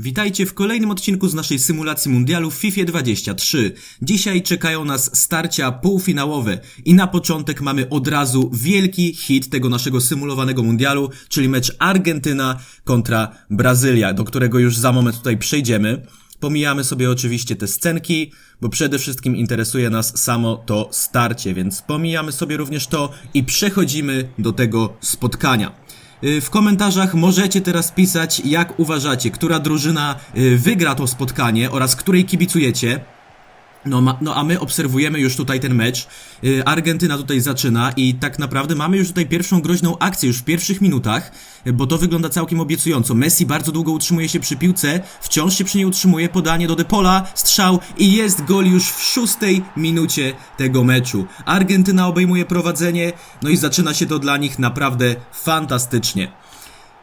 Witajcie w kolejnym odcinku z naszej symulacji mundialu w FIFA 23. Dzisiaj czekają nas starcia półfinałowe i na początek mamy od razu wielki hit tego naszego symulowanego mundialu, czyli mecz Argentyna kontra Brazylia, do którego już za moment tutaj przejdziemy. Pomijamy sobie oczywiście te scenki, bo przede wszystkim interesuje nas samo to starcie, więc pomijamy sobie również to i przechodzimy do tego spotkania. Y, W komentarzach możecie teraz pisać, jak uważacie, która drużyna y, wygra to spotkanie oraz której kibicujecie. No, ma, no a my obserwujemy już tutaj ten mecz. Y, Argentyna tutaj zaczyna i tak naprawdę mamy już tutaj pierwszą groźną akcję już w pierwszych minutach, y, bo to wygląda całkiem obiecująco. Messi bardzo długo utrzymuje się przy piłce, wciąż się przy niej utrzymuje, podanie do Depola, strzał i jest gol już w szóstej minucie tego meczu. Argentyna obejmuje prowadzenie, no i zaczyna się to dla nich naprawdę fantastycznie.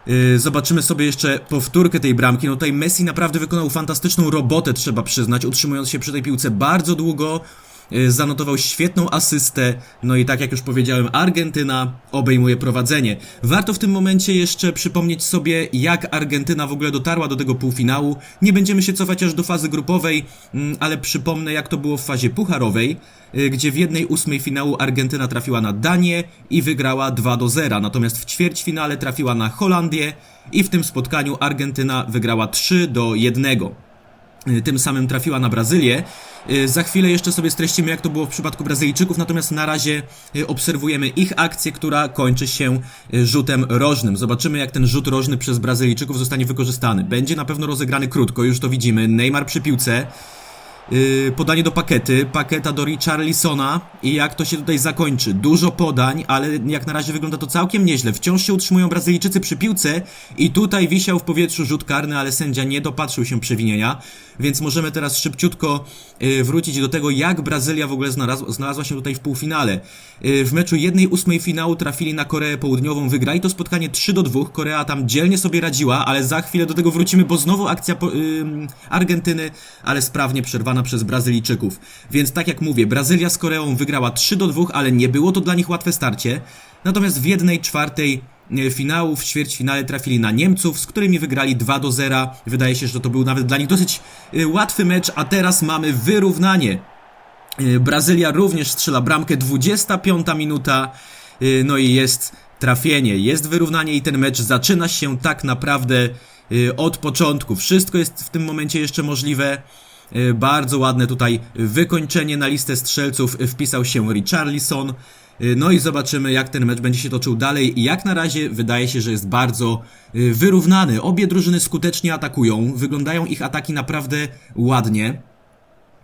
Yy, Zobaczymy sobie jeszcze powtórkę tej bramki. No tutaj Messi naprawdę wykonał fantastyczną robotę, trzeba przyznać, utrzymując się przy tej piłce bardzo długo. Yy, Zanotował świetną asystę. No i tak jak już powiedziałem, Argentyna obejmuje prowadzenie. Warto w tym momencie jeszcze przypomnieć sobie, jak Argentyna w ogóle dotarła do tego półfinału. Nie będziemy się cofać aż do fazy grupowej, mm, ale przypomnę, jak to było w fazie pucharowej y, gdzie w jednej ósmej finału Argentyna trafiła na Danię i wygrała 2 do 0, natomiast w ćwierćfinale trafiła na Holandię i w tym spotkaniu Argentyna wygrała 3 do 1. Y, Tym samym trafiła na Brazylię. Y, Za chwilę jeszcze sobie streścimy, jak to było w przypadku Brazylijczyków, natomiast na razie y, obserwujemy ich akcję, która kończy się rzutem rożnym. Zobaczymy, jak ten rzut rożny przez Brazylijczyków zostanie wykorzystany. Będzie na pewno rozegrany krótko, już to widzimy. Neymar przy piłce. Yy, podanie do pakety, paketa do Richarlisona i jak to się tutaj zakończy. Dużo podań, ale jak na razie wygląda to całkiem nieźle. Wciąż się utrzymują Brazylijczycy przy piłce i tutaj wisiał w powietrzu rzut karny, ale sędzia nie dopatrzył się przewinienia, więc możemy teraz szybciutko yy, wrócić do tego, jak Brazylia w ogóle znalazła, się tutaj w półfinale. Yy, w meczu jednej ósmej finału trafili na Koreę Południową, wygrali to spotkanie 3 do 2. Korea tam dzielnie sobie radziła, ale za chwilę do tego wrócimy, bo znowu akcja Argentyny, ale sprawnie przerwana przez Brazylijczyków. Więc tak jak mówię, Brazylia z Koreą wygrała 3 do 2, ale nie było to dla nich łatwe starcie. Natomiast w jednej czwartej e, finału w ćwierćfinale trafili na Niemców, z którymi wygrali 2 do 0. Wydaje się, że to był nawet dla nich dosyć e, łatwy mecz, a teraz mamy wyrównanie. E, Brazylia również strzela bramkę, 25 minuta, no i jest trafienie, jest wyrównanie i ten mecz zaczyna się tak naprawdę od początku. Wszystko jest w tym momencie jeszcze możliwe. E, Bardzo ładne tutaj wykończenie na listę strzelców wpisał się Richarlison. E, No i zobaczymy jak ten mecz będzie się toczył dalej. Jak na razie wydaje się, że jest bardzo e, wyrównany. Obie drużyny skutecznie atakują, wyglądają ich ataki naprawdę ładnie.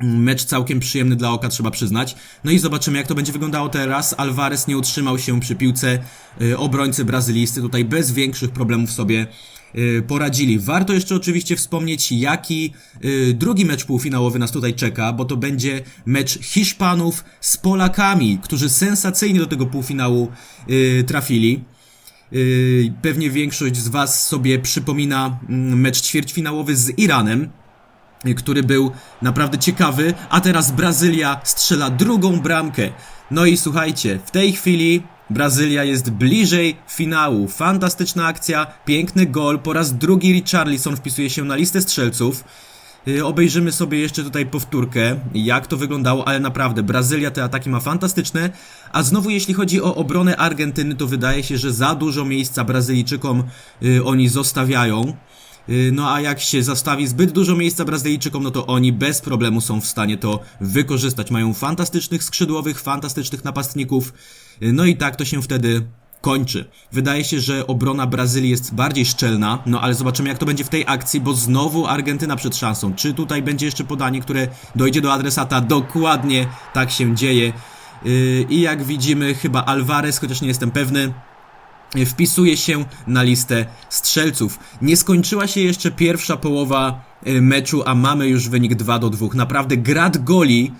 Mecz całkiem przyjemny dla oka, trzeba przyznać. No i zobaczymy, jak to będzie wyglądało teraz. Alvarez nie utrzymał się przy piłce. Obrońcy brazylijscy tutaj bez większych problemów sobie poradzili. Warto jeszcze oczywiście wspomnieć, jaki y, drugi mecz półfinałowy nas tutaj czeka, bo to będzie mecz Hiszpanów z Polakami, którzy sensacyjnie do tego półfinału y, trafili. Pewnie większość z Was sobie przypomina mm, mecz ćwierćfinałowy z Iranem, y, który był naprawdę ciekawy, a teraz Brazylia strzela drugą bramkę. No i słuchajcie, w tej chwili Brazylia jest bliżej finału. Fantastyczna akcja, piękny gol, po raz drugi Richarlison wpisuje się na listę strzelców. Y, Obejrzymy sobie jeszcze tutaj powtórkę, jak to wyglądało, ale naprawdę Brazylia te ataki ma fantastyczne, a znowu jeśli chodzi o obronę Argentyny, to wydaje się, że za dużo miejsca Brazylijczykom y, oni zostawiają. Y, No a jak się zastawi zbyt dużo miejsca Brazylijczykom, no to oni bez problemu są w stanie to wykorzystać. Mają fantastycznych skrzydłowych, fantastycznych napastników. Y, No i tak to się wtedy kończy. Wydaje się, że obrona Brazylii jest bardziej szczelna, no ale zobaczymy jak to będzie w tej akcji, bo znowu Argentyna przed szansą. Czy tutaj będzie jeszcze podanie, które dojdzie do adresata? Dokładnie tak się dzieje. Yy, I jak widzimy, chyba Alvarez, chociaż nie jestem pewny, wpisuje się na listę strzelców. Nie skończyła się jeszcze pierwsza połowa y, meczu, a mamy już wynik 2 do 2. Naprawdę grad goli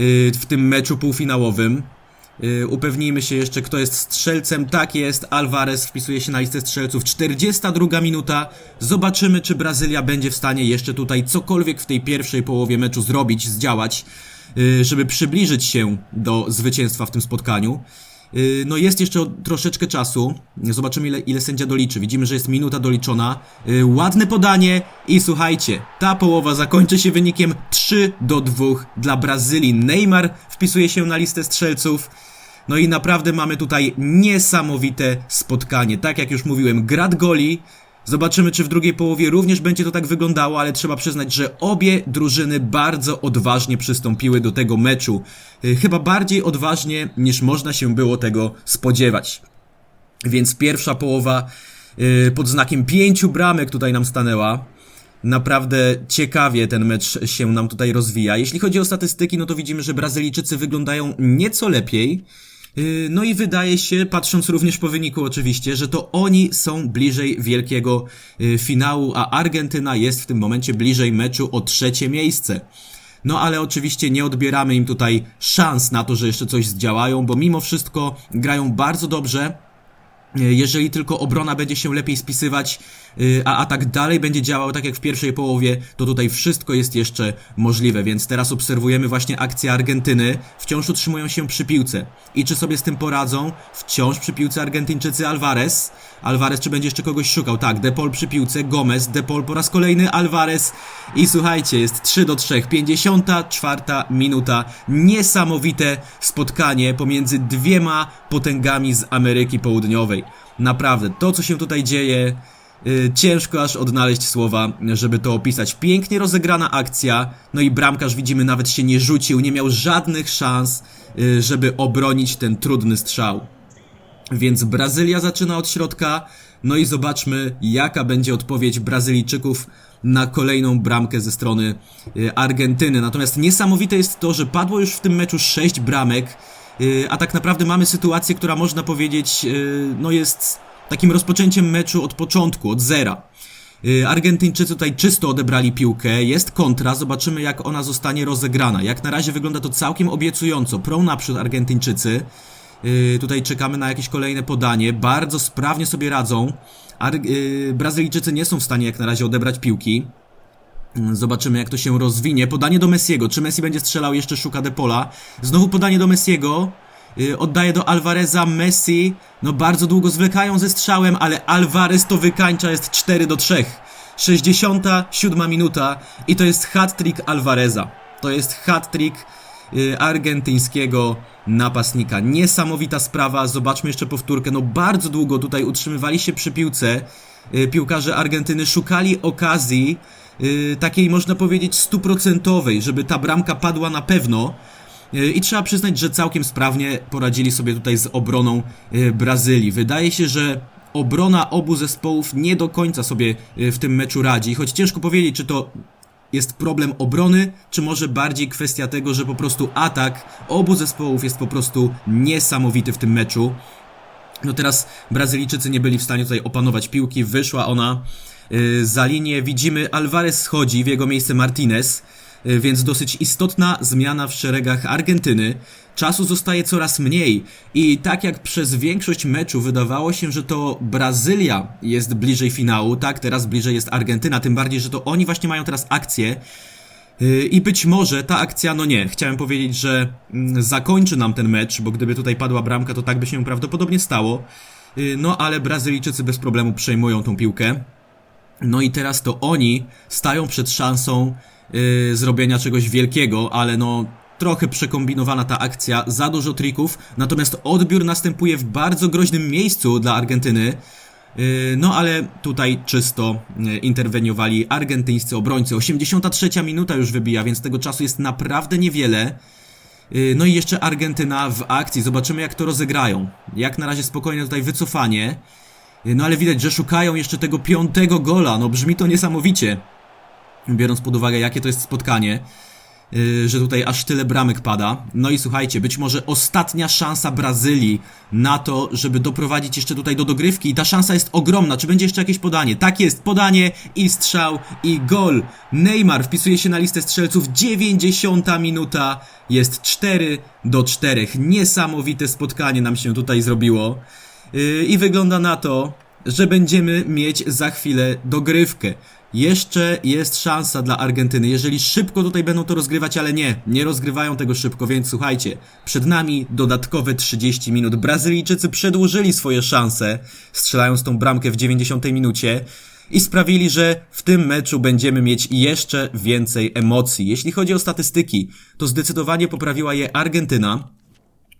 y, w tym meczu półfinałowym. Y, Upewnijmy się jeszcze, kto jest strzelcem. Tak jest, Alvarez wpisuje się na listę strzelców. 42 minuta. Zobaczymy, czy Brazylia będzie w stanie jeszcze tutaj cokolwiek w tej pierwszej połowie meczu zrobić, zdziałać, żeby przybliżyć się do zwycięstwa w tym spotkaniu. Yy, No jest jeszcze troszeczkę czasu. Zobaczymy ile, ile sędzia doliczy. Widzimy, że jest minuta doliczona. Yy, Ładne podanie i słuchajcie, ta połowa zakończy się wynikiem 3 do 2 dla Brazylii. Neymar wpisuje się na listę strzelców. No i naprawdę mamy tutaj niesamowite spotkanie. Tak jak już mówiłem, grad goli. Zobaczymy, czy w drugiej połowie również będzie to tak wyglądało, ale trzeba przyznać, że obie drużyny bardzo odważnie przystąpiły do tego meczu. Yy, Chyba bardziej odważnie niż można się było tego spodziewać. Więc pierwsza połowa yy, pod znakiem pięciu bramek tutaj nam stanęła. Naprawdę ciekawie ten mecz się nam tutaj rozwija. Jeśli chodzi o statystyki, no to widzimy, że Brazylijczycy wyglądają nieco lepiej. Yy, No i wydaje się, patrząc również po wyniku oczywiście, że to oni są bliżej wielkiego yy, finału, a Argentyna jest w tym momencie bliżej meczu o trzecie miejsce. No ale oczywiście nie odbieramy im tutaj szans na to, że jeszcze coś zdziałają, bo mimo wszystko grają bardzo dobrze. Jeżeli tylko obrona będzie się lepiej spisywać, a atak dalej będzie działał tak jak w pierwszej połowie, to tutaj wszystko jest jeszcze możliwe, więc teraz obserwujemy właśnie akcję Argentyny. Wciąż utrzymują się przy piłce. I czy sobie z tym poradzą? Wciąż przy piłce Argentyńczycy Alvarez. Alvarez czy będzie jeszcze kogoś szukał? Tak, Depol przy piłce, Gomez, Depol po raz kolejny, Alvarez. I słuchajcie, jest 3 do 3, 54 minuta. Niesamowite spotkanie pomiędzy dwiema potęgami z Ameryki Południowej. Naprawdę, to co się tutaj dzieje, ciężko aż odnaleźć słowa, żeby to opisać. Pięknie rozegrana akcja, no i bramkarz widzimy nawet się nie rzucił, nie miał żadnych szans, yy, żeby obronić ten trudny strzał. Więc Brazylia zaczyna od środka. No i zobaczmy, jaka będzie odpowiedź Brazylijczyków na kolejną bramkę ze strony y, Argentyny. Natomiast niesamowite jest to, że padło już w tym meczu 6 bramek, y, a tak naprawdę mamy sytuację, która można powiedzieć, y, no jest takim rozpoczęciem meczu od początku, od zera. Y, Argentyńczycy tutaj czysto odebrali piłkę, jest kontra, zobaczymy jak ona zostanie rozegrana. Jak na razie wygląda to całkiem obiecująco. Prą naprzód Argentyńczycy. Yy, tutaj czekamy na jakieś kolejne podanie. Bardzo sprawnie sobie radzą. Ar yy, Brazylijczycy nie są w stanie jak na razie odebrać piłki. Zobaczymy jak to się rozwinie. Podanie do Messiego. Czy Messi będzie strzelał? Jeszcze szuka Depola. Znowu podanie do Messiego. Yy, Oddaje do Alvareza. Messi. No bardzo długo zwlekają ze strzałem, ale Alvarez to wykańcza. Jest 4 do 3. 67 minuta i to jest hat-trick Alvareza. To jest hat-trick y, argentyńskiego napastnika. Niesamowita sprawa, zobaczmy jeszcze powtórkę. No bardzo długo tutaj utrzymywali się przy piłce. Y, Piłkarze Argentyny szukali okazji y, takiej można powiedzieć stuprocentowej, żeby ta bramka padła na pewno. Y, I trzeba przyznać, że całkiem sprawnie poradzili sobie tutaj z obroną y, Brazylii. Wydaje się, że obrona obu zespołów nie do końca sobie y, w tym meczu radzi, choć ciężko powiedzieć, czy to jest problem obrony, czy może bardziej kwestia tego, że po prostu atak obu zespołów jest po prostu niesamowity w tym meczu. No teraz Brazylijczycy nie byli w stanie tutaj opanować piłki, wyszła ona za linię, widzimy Alvarez schodzi, w jego miejsce Martinez, więc dosyć istotna zmiana w szeregach Argentyny. Czasu zostaje coraz mniej i tak jak przez większość meczu wydawało się, że to Brazylia jest bliżej finału, tak teraz bliżej jest Argentyna, tym bardziej, że to oni właśnie mają teraz akcję. Yy, I być może ta akcja, no nie, chciałem powiedzieć, że mm, zakończy nam ten mecz, bo gdyby tutaj padła bramka, to tak by się prawdopodobnie stało. Yy, No ale Brazylijczycy bez problemu przejmują tą piłkę. No i teraz to oni stają przed szansą yy, zrobienia czegoś wielkiego, ale no trochę przekombinowana ta akcja, za dużo trików, natomiast odbiór następuje w bardzo groźnym miejscu dla Argentyny. Yy, No ale tutaj czysto yy, interweniowali argentyńscy obrońcy. 83 minuta już wybija, więc tego czasu jest naprawdę niewiele. No i jeszcze Argentyna w akcji. Zobaczymy jak to rozegrają. Jak na razie spokojne tutaj wycofanie. No ale widać, że szukają jeszcze tego piątego gola. No brzmi to niesamowicie. Biorąc pod uwagę jakie to jest spotkanie. Yy, że tutaj aż tyle bramek pada. No i słuchajcie, być może ostatnia szansa Brazylii na to, żeby doprowadzić jeszcze tutaj do dogrywki. I ta szansa jest ogromna. Czy będzie jeszcze jakieś podanie? Tak jest, podanie i strzał i gol. Neymar wpisuje się na listę strzelców. 90 minuta. Jest 4 do 4. Niesamowite spotkanie nam się tutaj zrobiło. Yy, I wygląda na to, że będziemy mieć za chwilę dogrywkę. Jeszcze jest szansa dla Argentyny, jeżeli szybko tutaj będą to rozgrywać, ale nie, nie rozgrywają tego szybko, więc słuchajcie, przed nami dodatkowe 30 minut. Brazylijczycy przedłużyli swoje szanse, strzelając tą bramkę w 90 minucie i sprawili, że w tym meczu będziemy mieć jeszcze więcej emocji. Jeśli chodzi o statystyki, to zdecydowanie poprawiła je Argentyna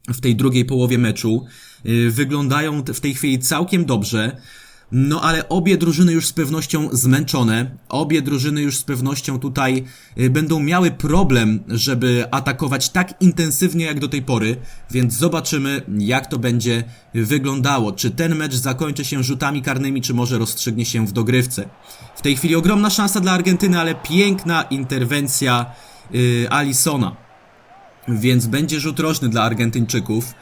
w tej drugiej połowie meczu. Yy, Wyglądają w tej chwili całkiem dobrze. No ale obie drużyny już z pewnością zmęczone. Obie drużyny już z pewnością tutaj y, będą miały problem, żeby atakować tak intensywnie jak do tej pory, więc zobaczymy jak to będzie wyglądało. Czy ten mecz zakończy się rzutami karnymi, czy może rozstrzygnie się w dogrywce. W tej chwili ogromna szansa dla Argentyny, ale piękna interwencja y, Alisona. Więc będzie rzut rożny dla Argentyńczyków.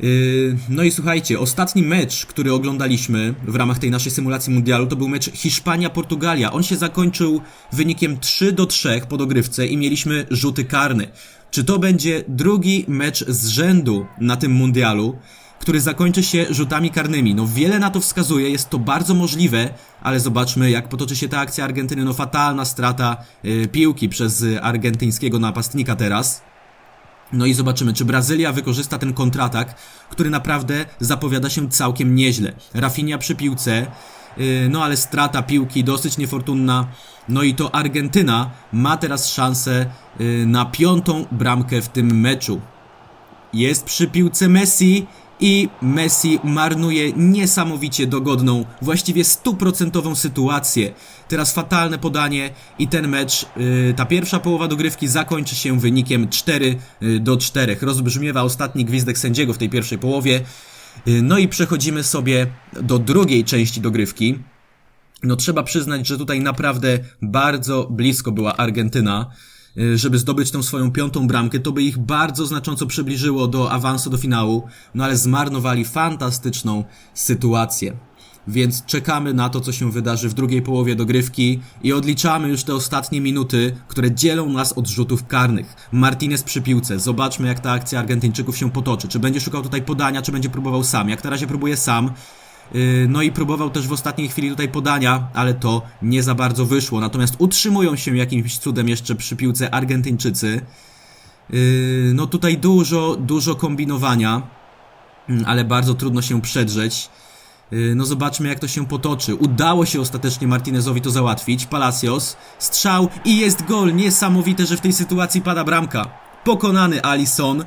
Yy, No i słuchajcie, ostatni mecz, który oglądaliśmy w ramach tej naszej symulacji mundialu, to był mecz Hiszpania-Portugalia. On się zakończył wynikiem 3 do 3 po dogrywce i mieliśmy rzuty karne. Czy to będzie drugi mecz z rzędu na tym mundialu, który zakończy się rzutami karnymi? No wiele na to wskazuje, jest to bardzo możliwe, ale zobaczmy jak potoczy się ta akcja Argentyny. No fatalna strata yy, piłki przez argentyńskiego napastnika teraz. No i zobaczymy, czy Brazylia wykorzysta ten kontratak, który naprawdę zapowiada się całkiem nieźle. Rafinha przy piłce, yy, no ale strata piłki dosyć niefortunna. No i to Argentyna ma teraz szansę yy, na piątą bramkę w tym meczu. Jest przy piłce Messi i Messi marnuje niesamowicie dogodną, właściwie stuprocentową sytuację. Teraz fatalne podanie i ten mecz, yy, ta pierwsza połowa dogrywki zakończy się wynikiem 4 yy, do 4. Rozbrzmiewa ostatni gwizdek sędziego w tej pierwszej połowie. Yy, no i przechodzimy sobie do drugiej części dogrywki. No trzeba przyznać, że tutaj naprawdę bardzo blisko była Argentyna, y, żeby zdobyć tą swoją piątą bramkę. To by ich bardzo znacząco przybliżyło do awansu do finału, no ale zmarnowali fantastyczną sytuację. Więc czekamy na to, co się wydarzy w drugiej połowie dogrywki i odliczamy już te ostatnie minuty, które dzielą nas od rzutów karnych. Martinez przy piłce. Zobaczmy, jak ta akcja Argentyńczyków się potoczy. Czy będzie szukał tutaj podania, czy będzie próbował sam. Jak na razie próbuje sam. Yy, No i próbował też w ostatniej chwili tutaj podania, ale to nie za bardzo wyszło. Natomiast utrzymują się jakimś cudem jeszcze przy piłce Argentyńczycy. Yy, No tutaj dużo, dużo kombinowania, mm, ale bardzo trudno się przedrzeć. Yy, No zobaczmy jak to się potoczy. Udało się ostatecznie Martinezowi to załatwić. Palacios, strzał i jest gol. Niesamowite, że w tej sytuacji pada bramka. Pokonany Alisson.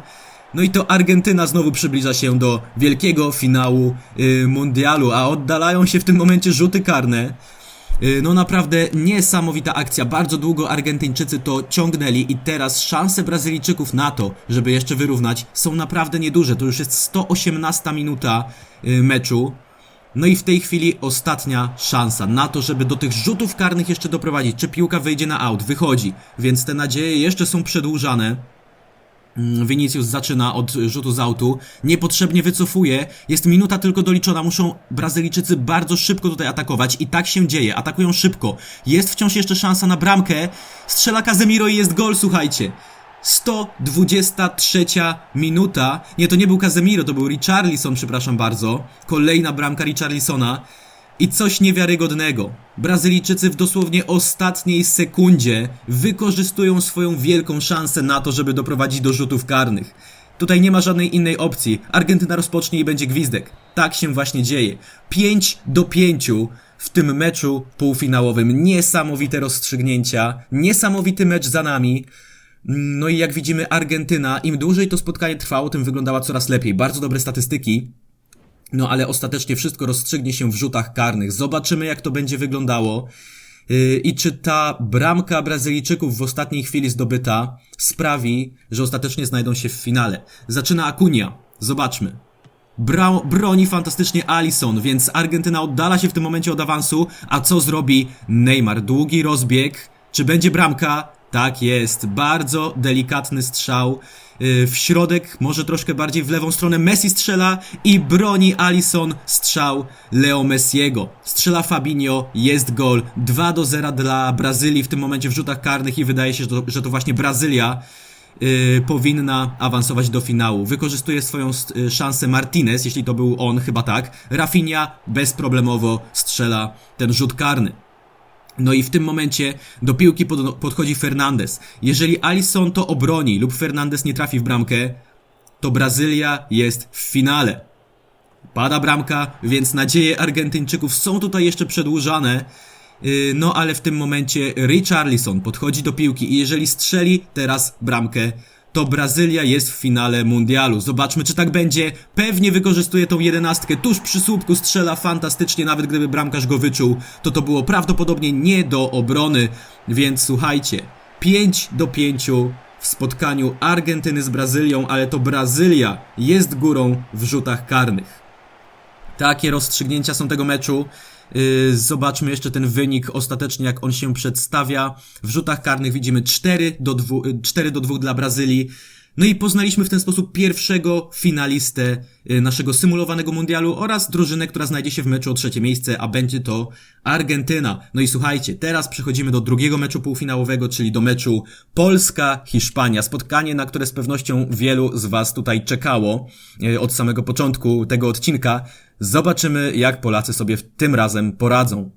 No i to Argentyna znowu przybliża się do wielkiego finału yy, mundialu, a oddalają się w tym momencie rzuty karne. Yy, No naprawdę niesamowita akcja. Bardzo długo Argentyńczycy to ciągnęli i teraz szanse Brazylijczyków na to, żeby jeszcze wyrównać są naprawdę nieduże. To już jest 118 minuta yy, meczu. No i w tej chwili ostatnia szansa na to, żeby do tych rzutów karnych jeszcze doprowadzić. Czy piłka wyjdzie na aut? Wychodzi. Więc te nadzieje jeszcze są przedłużane. Mm, Vinicius zaczyna od rzutu z autu, niepotrzebnie wycofuje, jest minuta tylko doliczona, muszą Brazylijczycy bardzo szybko tutaj atakować i tak się dzieje, atakują szybko. Jest wciąż jeszcze szansa na bramkę, strzela Casemiro i jest gol, słuchajcie. 123 minuta, nie to nie był Casemiro, to był Richarlison, przepraszam bardzo. Kolejna bramka Richarlisona. I coś niewiarygodnego. Brazylijczycy w dosłownie ostatniej sekundzie wykorzystują swoją wielką szansę na to, żeby doprowadzić do rzutów karnych. Tutaj nie ma żadnej innej opcji. Argentyna rozpocznie i będzie gwizdek. Tak się właśnie dzieje. 5 do 5 w tym meczu półfinałowym. Niesamowite rozstrzygnięcia. Niesamowity mecz za nami. No i jak widzimy, Argentyna, im dłużej to spotkanie trwało, tym wyglądała coraz lepiej. Bardzo dobre statystyki. No ale ostatecznie wszystko rozstrzygnie się w rzutach karnych. Zobaczymy jak to będzie wyglądało. Yy, I czy ta bramka Brazylijczyków w ostatniej chwili zdobyta sprawi, że ostatecznie znajdą się w finale. Zaczyna Akunia. Zobaczmy. Bra broni fantastycznie Alisson, więc Argentyna oddala się w tym momencie od awansu. A co zrobi Neymar? Długi rozbieg. Czy będzie bramka? Tak jest. Bardzo delikatny strzał. Yy, W środek, może troszkę bardziej w lewą stronę. Messi strzela i broni Alisson strzał Leo Messiego. Strzela Fabinho, jest gol. 2 do 0 dla Brazylii w tym momencie w rzutach karnych i wydaje się, że to, że to właśnie Brazylia yy, powinna awansować do finału. Wykorzystuje swoją y, szansę Martinez, jeśli to był on, chyba tak. Rafinha bezproblemowo strzela ten rzut karny. No i w tym momencie do piłki pod, podchodzi Fernandez. Jeżeli Alisson to obroni lub Fernandez nie trafi w bramkę, to Brazylia jest w finale. Pada bramka, więc nadzieje Argentyńczyków są tutaj jeszcze przedłużane. Yy, No ale w tym momencie Richarlison podchodzi do piłki i jeżeli strzeli teraz bramkę, to Brazylia jest w finale mundialu. Zobaczmy, czy tak będzie. Pewnie wykorzystuje tą jedenastkę tuż przy słupku, strzela fantastycznie, nawet gdyby bramkarz go wyczuł, to to było prawdopodobnie nie do obrony. Więc słuchajcie, 5 do 5 w spotkaniu Argentyny z Brazylią, ale to Brazylia jest górą w rzutach karnych. Takie rozstrzygnięcia są tego meczu. Yy, Zobaczmy jeszcze ten wynik ostatecznie, jak on się przedstawia. W rzutach karnych widzimy 4 do 2, 4 do 2 dla Brazylii. No i poznaliśmy w ten sposób pierwszego finalistę yy, naszego symulowanego mundialu oraz drużynę, która znajdzie się w meczu o trzecie miejsce, a będzie to Argentyna. No i słuchajcie, teraz przechodzimy do drugiego meczu półfinałowego, czyli do meczu Polska-Hiszpania. Spotkanie, na które z pewnością wielu z Was tutaj czekało od samego początku tego odcinka. Zobaczymy, jak Polacy sobie w tym razem poradzą.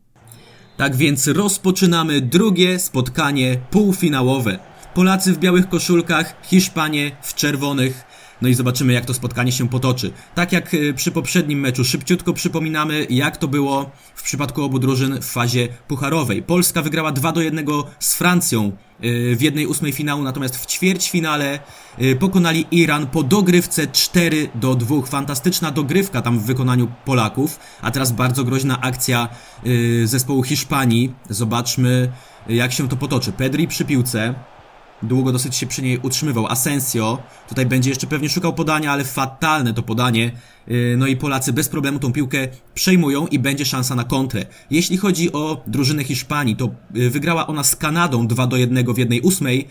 Tak więc rozpoczynamy drugie spotkanie półfinałowe. Polacy w białych koszulkach, Hiszpanie w czerwonych. No i zobaczymy, jak to spotkanie się potoczy. Tak jak y, przy poprzednim meczu, szybciutko przypominamy, jak to było w przypadku obu drużyn w fazie pucharowej. Polska wygrała 2 do 1 z Francją y, w jednej ósmej finału, natomiast w ćwierćfinale y, pokonali Iran po dogrywce 4 do 2. Fantastyczna dogrywka tam w wykonaniu Polaków, a teraz bardzo groźna akcja zespołu Hiszpanii. Zobaczmy, jak się to potoczy. Pedri przy piłce. Długo dosyć się przy niej utrzymywał. Asensio tutaj będzie jeszcze pewnie szukał podania, ale fatalne to podanie. Yy, No i Polacy bez problemu tą piłkę przejmują i będzie szansa na kontrę. Jeśli chodzi o drużynę Hiszpanii, to yy, wygrała ona z Kanadą 2 do 1 w jednej ósmej.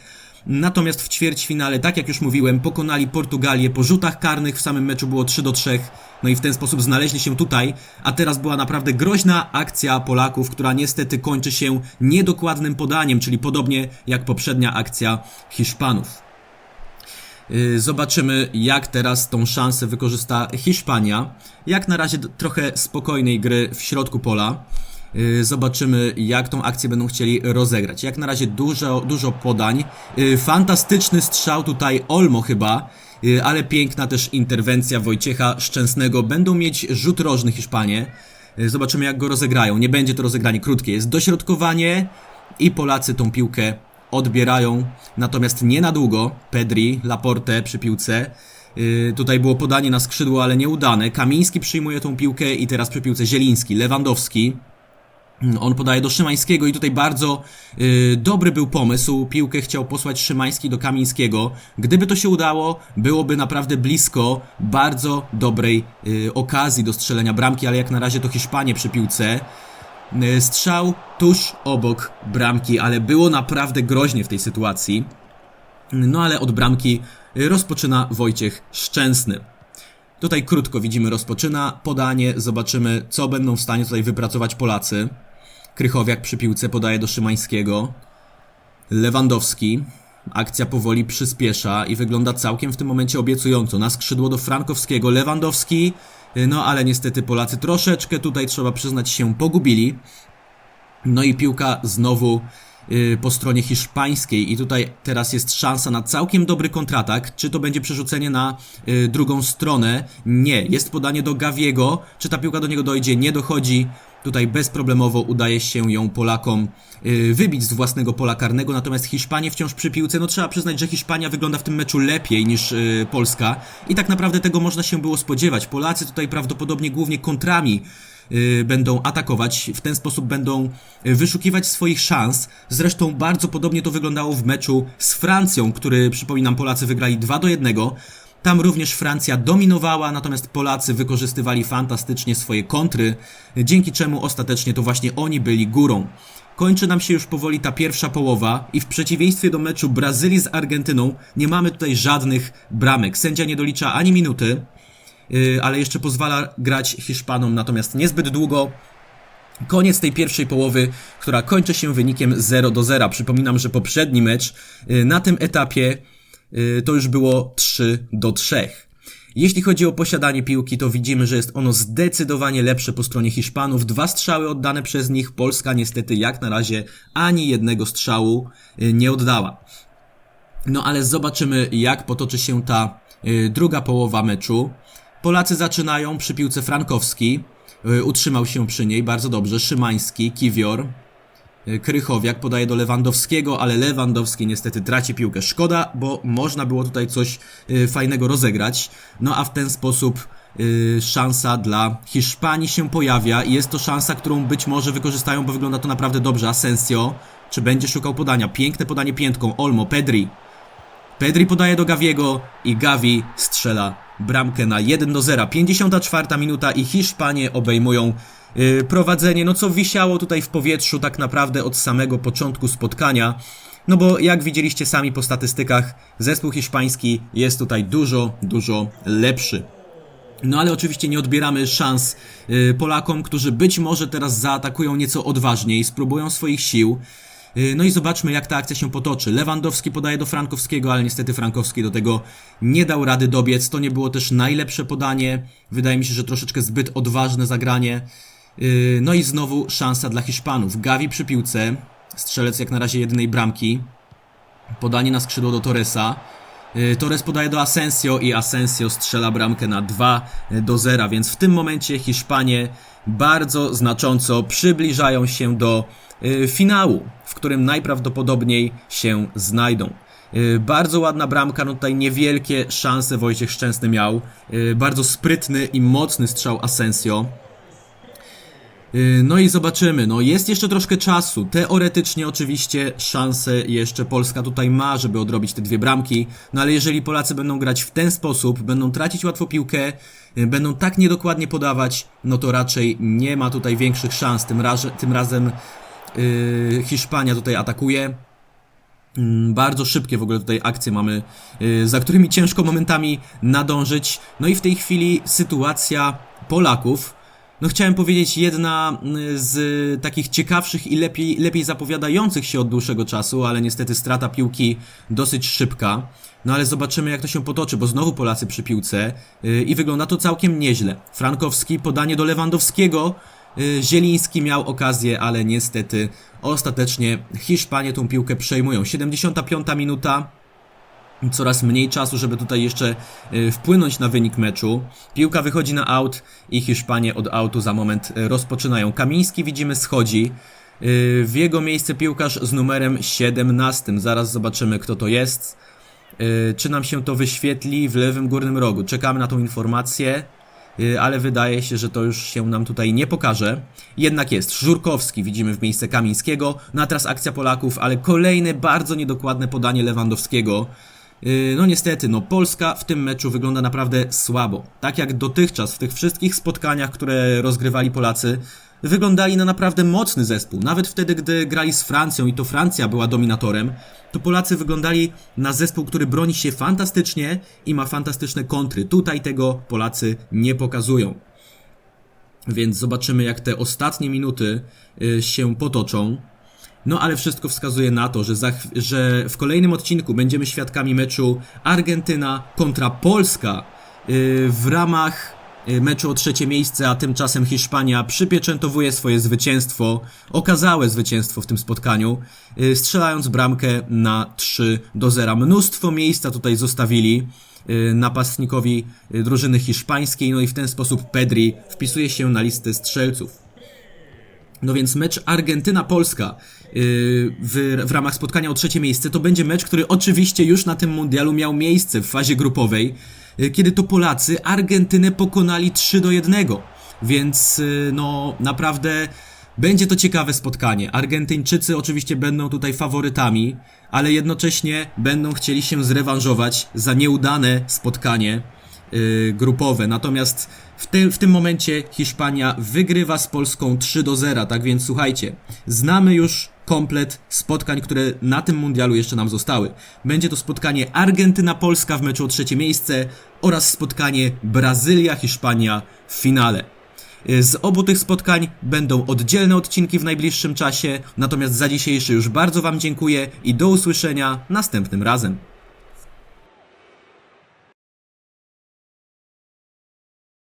Natomiast w ćwierćfinale, tak jak już mówiłem, pokonali Portugalię po rzutach karnych, w samym meczu było 3 do 3, no i w ten sposób znaleźli się tutaj, a teraz była naprawdę groźna akcja Polaków, która niestety kończy się niedokładnym podaniem, czyli podobnie jak poprzednia akcja Hiszpanów. Yy, Zobaczymy, jak teraz tą szansę wykorzysta Hiszpania. Jak na razie trochę spokojnej gry w środku pola. Yy, Zobaczymy, jak tą akcję będą chcieli rozegrać. Jak na razie dużo, dużo podań. Yy, Fantastyczny strzał tutaj Olmo chyba, ale piękna też interwencja Wojciecha Szczęsnego. Będą mieć rzut rożny Hiszpanie. Yy, Zobaczymy, jak go rozegrają. Nie będzie to rozegranie krótkie. Jest dośrodkowanie i Polacy tą piłkę odbierają, natomiast nie na długo. Pedri, Laporte przy piłce. Yy, tutaj było podanie na skrzydło, ale nieudane. Kamiński przyjmuje tą piłkę i teraz przy piłce Zieliński, Lewandowski. On podaje do Szymańskiego i tutaj bardzo yy, dobry był pomysł. Piłkę chciał posłać Szymański do Kamińskiego. Gdyby to się udało, byłoby naprawdę blisko bardzo dobrej yy, okazji do strzelenia bramki, ale jak na razie to Hiszpanie przy piłce. Yy, Strzał tuż obok bramki, ale było naprawdę groźnie w tej sytuacji. No ale od bramki rozpoczyna Wojciech Szczęsny. Tutaj krótko widzimy rozpoczyna podanie, zobaczymy co będą w stanie tutaj wypracować Polacy. Krychowiak przy piłce podaje do Szymańskiego. Lewandowski. Akcja powoli przyspiesza i wygląda całkiem w tym momencie obiecująco. Na skrzydło do Frankowskiego. Lewandowski. No ale niestety Polacy troszeczkę tutaj trzeba przyznać się pogubili. No i piłka znowu y, po stronie hiszpańskiej i tutaj teraz jest szansa na całkiem dobry kontratak. Czy to będzie przerzucenie na y, drugą stronę? Nie. Jest podanie do Gaviego. Czy ta piłka do niego dojdzie? Nie dochodzi. Tutaj bezproblemowo udaje się ją Polakom y, wybić z własnego pola karnego, natomiast Hiszpanie wciąż przy piłce. No trzeba przyznać, że Hiszpania wygląda w tym meczu lepiej niż y, Polska i tak naprawdę tego można się było spodziewać. Polacy tutaj prawdopodobnie głównie kontrami y, będą atakować, w ten sposób będą wyszukiwać swoich szans. Zresztą bardzo podobnie to wyglądało w meczu z Francją, który przypominam Polacy wygrali 2 do 1. Tam również Francja dominowała, natomiast Polacy wykorzystywali fantastycznie swoje kontry, dzięki czemu ostatecznie to właśnie oni byli górą. Kończy nam się już powoli ta pierwsza połowa i w przeciwieństwie do meczu Brazylii z Argentyną nie mamy tutaj żadnych bramek. Sędzia nie dolicza ani minuty, yy, ale jeszcze pozwala grać Hiszpanom, natomiast niezbyt długo. Koniec tej pierwszej połowy, która kończy się wynikiem 0 do 0. Przypominam, że poprzedni mecz yy, na tym etapie to już było 3 do 3. Jeśli chodzi o posiadanie piłki, to widzimy, że jest ono zdecydowanie lepsze po stronie Hiszpanów. Dwa strzały oddane przez nich. Polska niestety jak na razie ani jednego strzału y, nie oddała. No ale zobaczymy, jak potoczy się ta y, druga połowa meczu. Polacy zaczynają przy piłce Frankowski. Y, utrzymał się przy niej bardzo dobrze. Szymański, Kiwior. Y, Krychowiak podaje do Lewandowskiego, ale Lewandowski niestety traci piłkę. Szkoda, bo można było tutaj coś y, fajnego rozegrać. No a w ten sposób y, szansa dla Hiszpanii się pojawia i jest to szansa, którą być może wykorzystają, bo wygląda to naprawdę dobrze. Asensio, czy będzie szukał podania? Piękne podanie piętką. Olmo, Pedri. Pedri podaje do Gaviego i Gavi strzela bramkę na 1 do 0. 54 minuta i Hiszpanie obejmują prowadzenie, no co wisiało tutaj w powietrzu tak naprawdę od samego początku spotkania. No bo jak widzieliście sami po statystykach, zespół hiszpański jest tutaj dużo, dużo lepszy. No ale oczywiście nie odbieramy szans y, Polakom, którzy być może teraz zaatakują nieco odważniej, spróbują swoich sił. Y, No i zobaczmy, jak ta akcja się potoczy. Lewandowski podaje do Frankowskiego, ale niestety Frankowski do tego nie dał rady dobiec. To nie było też najlepsze podanie. Wydaje mi się, że troszeczkę zbyt odważne zagranie. Y, No i znowu szansa dla Hiszpanów. Gavi przy piłce. Strzelec jak na razie jedynej bramki. Podanie na skrzydło do Torresa. Y, Torres podaje do Asensio i Asensio strzela bramkę na 2 do 0, więc w tym momencie Hiszpanie bardzo znacząco przybliżają się do finału, w którym najprawdopodobniej się znajdą. Bardzo ładna bramka, no tutaj niewielkie szanse Wojciech Szczęsny miał. Bardzo sprytny i mocny strzał Asensio. Yy, No i zobaczymy, no jest jeszcze troszkę czasu. Teoretycznie oczywiście szanse jeszcze Polska tutaj ma, żeby odrobić te dwie bramki. No ale jeżeli Polacy będą grać w ten sposób, będą tracić łatwo piłkę, yy, będą tak niedokładnie podawać, no to raczej nie ma tutaj większych szans. Tym, tym razem yy, Hiszpania tutaj atakuje. Mm, Bardzo szybkie w ogóle tutaj akcje mamy, yy, za którymi ciężko momentami nadążyć. No i w tej chwili sytuacja Polaków. No chciałem powiedzieć, jedna y, z takich ciekawszych i lepiej, lepiej zapowiadających się od dłuższego czasu, ale niestety strata piłki dosyć szybka. No ale zobaczymy jak to się potoczy, bo znowu Polacy przy piłce yy, i wygląda to całkiem nieźle. Frankowski, podanie do Lewandowskiego, yy, Zieliński miał okazję, ale niestety ostatecznie Hiszpanie tą piłkę przejmują. 75 minuta, coraz mniej czasu, żeby tutaj jeszcze y, wpłynąć na wynik meczu. Piłka wychodzi na aut i Hiszpanie od autu za moment y, rozpoczynają. Kamiński widzimy schodzi. Y, W jego miejsce piłkarz z numerem 17. Zaraz zobaczymy kto to jest. Czy nam się to wyświetli w lewym górnym rogu? Czekamy na tą informację. Ale wydaje się, że to już się nam tutaj nie pokaże. Jednak jest. Żurkowski widzimy w miejsce Kamińskiego. No a teraz akcja Polaków, ale kolejne bardzo niedokładne podanie Lewandowskiego. Yy, No niestety, no Polska w tym meczu wygląda naprawdę słabo. Tak jak dotychczas w tych wszystkich spotkaniach, które rozgrywali Polacy, wyglądali na naprawdę mocny zespół. Nawet wtedy, gdy grali z Francją i to Francja była dominatorem, to Polacy wyglądali na zespół, który broni się fantastycznie i ma fantastyczne kontry. Tutaj tego Polacy nie pokazują. Więc zobaczymy, jak te ostatnie minuty y, się potoczą. No ale wszystko wskazuje na to, że, za, że w kolejnym odcinku będziemy świadkami meczu Argentyna kontra Polska yy, w ramach yy, meczu o trzecie miejsce, a tymczasem Hiszpania przypieczętowuje swoje zwycięstwo, okazałe zwycięstwo w tym spotkaniu, yy, strzelając bramkę na 3 do 0. Mnóstwo miejsca tutaj zostawili napastnikowi drużyny hiszpańskiej, no i w ten sposób Pedri wpisuje się na listę strzelców. No więc mecz Argentyna-Polska w, w ramach spotkania o trzecie miejsce to będzie mecz, który oczywiście już na tym mundialu miał miejsce w fazie grupowej, yy, kiedy to Polacy Argentynę pokonali 3 do 1. Więc yy, no naprawdę będzie to ciekawe spotkanie. Argentyńczycy oczywiście będą tutaj faworytami, ale jednocześnie będą chcieli się zrewanżować za nieudane spotkanie y, grupowe. Natomiast w, tym w tym momencie Hiszpania wygrywa z Polską 3 do 0. Tak więc słuchajcie, znamy już komplet spotkań, które na tym mundialu jeszcze nam zostały. Będzie to spotkanie Argentyna-Polska w meczu o trzecie miejsce oraz spotkanie Brazylia-Hiszpania w finale. Y, Z obu tych spotkań będą oddzielne odcinki w najbliższym czasie, natomiast za dzisiejszy już bardzo Wam dziękuję i do usłyszenia następnym razem.